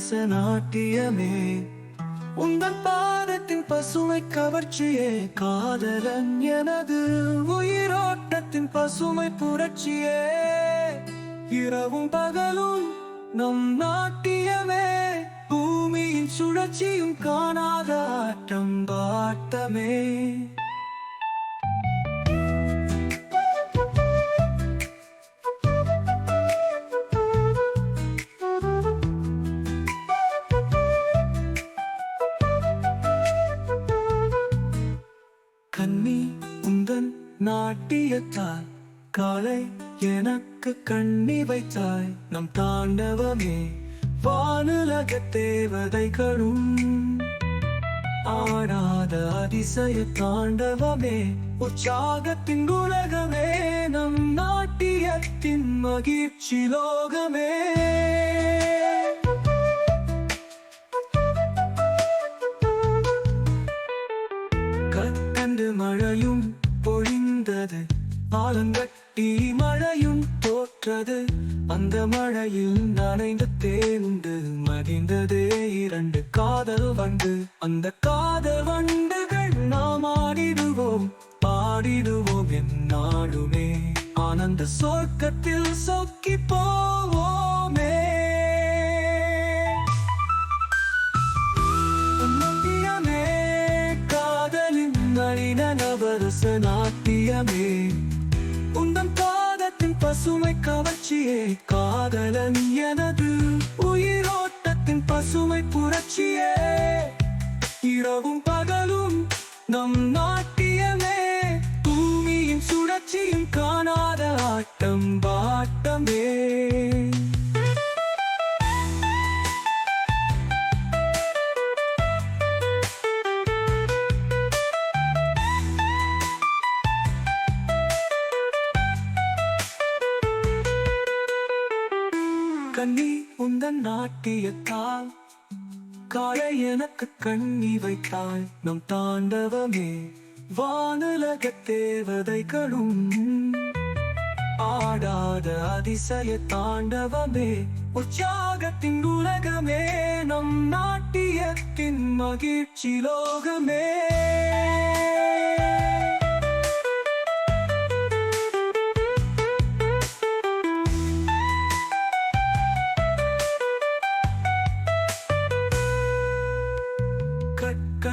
நவரச நாட்டியமே. உந்தன் பாதத்தின் பசுமை கவர்ச்சியே காதலன் எனது உயிரோட்டத்தின் பசுமை புரட்சியே. இரவும் பகலும் நம் நாட்டியமே பூமியின் சுழற்சியும் காணாத ஆட்டம் பாட்டமே கண்ணி உந்தன் நாட்டியத்தால் காலை எனக்கு கண்ணி வைத்தாய். நம் தாண்டவமே வானுலக தேவதைகளும். ஆடாத அதிசய தாண்டவமே உற்சாகத்தின் உலகமே. நம் நாட்டியத்தின் மகிழ்ச்சி லோகமே. பொழிந்தது. ஆலங்கட்டி மழையும் தோற்றது. அந்த மழையில் நனைந்து தேர்ந்து மகிழ்ந்ததே இரண்டு காதல் வண்டு. அந்த காதல் வண்டுகள் நாம் ஆடிடுவோம். பாடிடுவோம் என் என்னாலுமே ஆனந்த சொர்க்கத்தில் சொக்கி போவோமே நாட்டியமே உந்தன் பாதத்தின் பசுமை கவர்ச்சியே காதலன் எனது. உயிரோட்டத்தின் பசுமை புரட்சியே. இரவும் பகலும் நம் நாட்டியமே. பூமியின் சுழற்சியும் காணாத ஆட்டம் பாட்டமே கண்ணி உந்தன் நாட்டியத்தால் காலை எனக்கு கண்ணி வைத்தாய். நம் தாண்டவமே வானுலக தேவதைகளும். ஆடாத அதிசய தாண்டவமே உற்சாகத்தின் உலகமே. நம் நாட்டியத்தின் மகிழ்ச்சி லோகமே.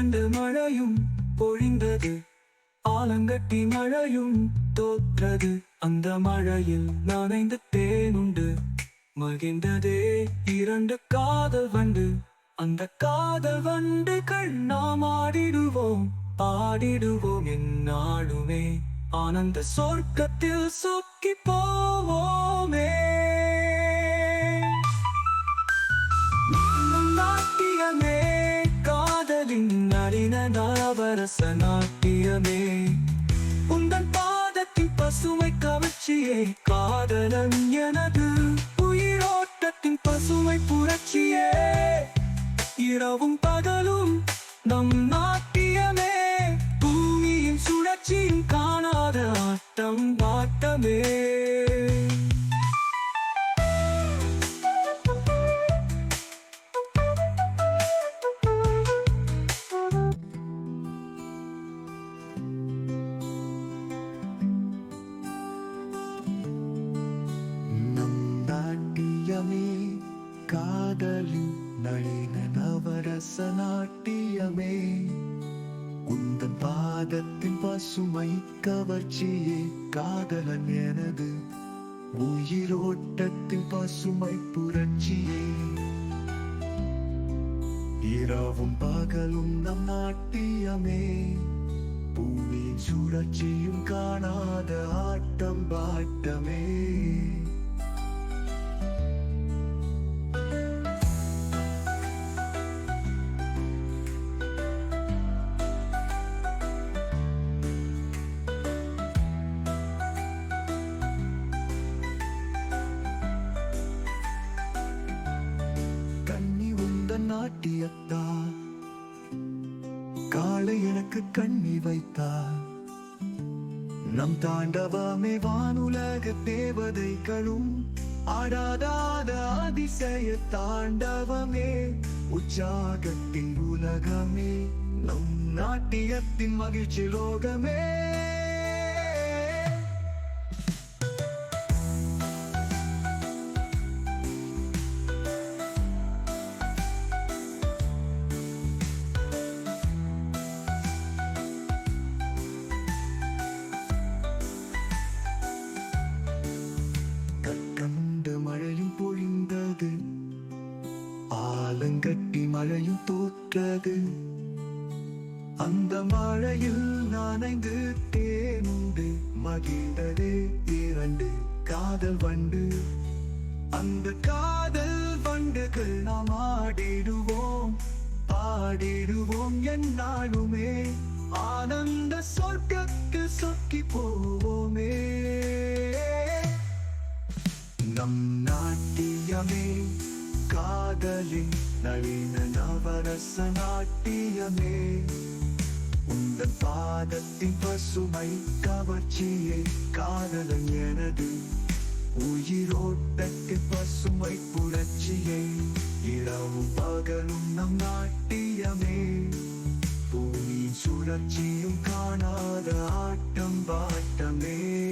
கற்கண்டு மழையும் பொழிந்தது. ஆலங்கட்டி மழையும் தோற்றது. அந்த மழையில் நனைந்து தேனுண்டு. மகிழ்ந்ததே இரண்டு காதல் வண்டு அந்த காதல் வண்டுகள் நாம் ஆடிடுவோம் பாடிடுவோம் என்னாலுமே. ஆனந்த சொர்க்கத்தில் சொக்கி போவோமே. நாட்டியமே. நவரச நாட்டியமே உந்தன் பாதத்தின் பசுமை கவர்ச்சியே காதலன் எனது உயிரோட்டத்தின் பசுமை புரட்சியே. இரவும் பகலும் நம் நாட்டியமே பூமியின் சுழற்சியும் காணாத ஆட்டம் பாட்டமே காதலின் நளின நவரச நாட்டியமே உந்தன் பாதத்தின் பசுமை கவர்ச்சியே. காதலன் எனது உயிரோட்டத்தின் பசுமை புரட்சியே. இரவும் பகலும் நம் நாட்டியமே. பூமியின் சுழற்சியும் காணாத ஆட்டம் பாட்டமே. கண்ணி காலை எனக்கு கண்ணி வைத்தார். நம் தாண்டவமே வானுலக தேவதைகளும் ஆடாதாத அதிசய தாண்டவமே உற்சாகத்தின் உலகமே நம் நாட்டியத்தின் மகிழ்ச்சி லோகமே. கட்டி மழையும் தோற்றது. அந்த மழையில் நனைந்து தேனுண்டு மகிழ்ந்ததே இரண்டு காதல் வண்டு. அந்த காதல் வண்டுகள் நாம் ஆடிடுவோம். பாடிடுவோம் என்னாலுமே. ஆனந்த சொர்க்கத்து சொக்கி போவோமே. நம் நாட்டியமே காதலி நவீன நவரச நாட்டியமே. உங்கள் பாதத்தின் பசுமை கவர்ச்சியே. காதலன் எனது உயிரோட்டத்தின் பசுமை புரட்சியே. இரவும் பகலும் நம் நாட்டியமே. பூமி சுழற்சியும் காணாத ஆட்டம் பாட்டமே.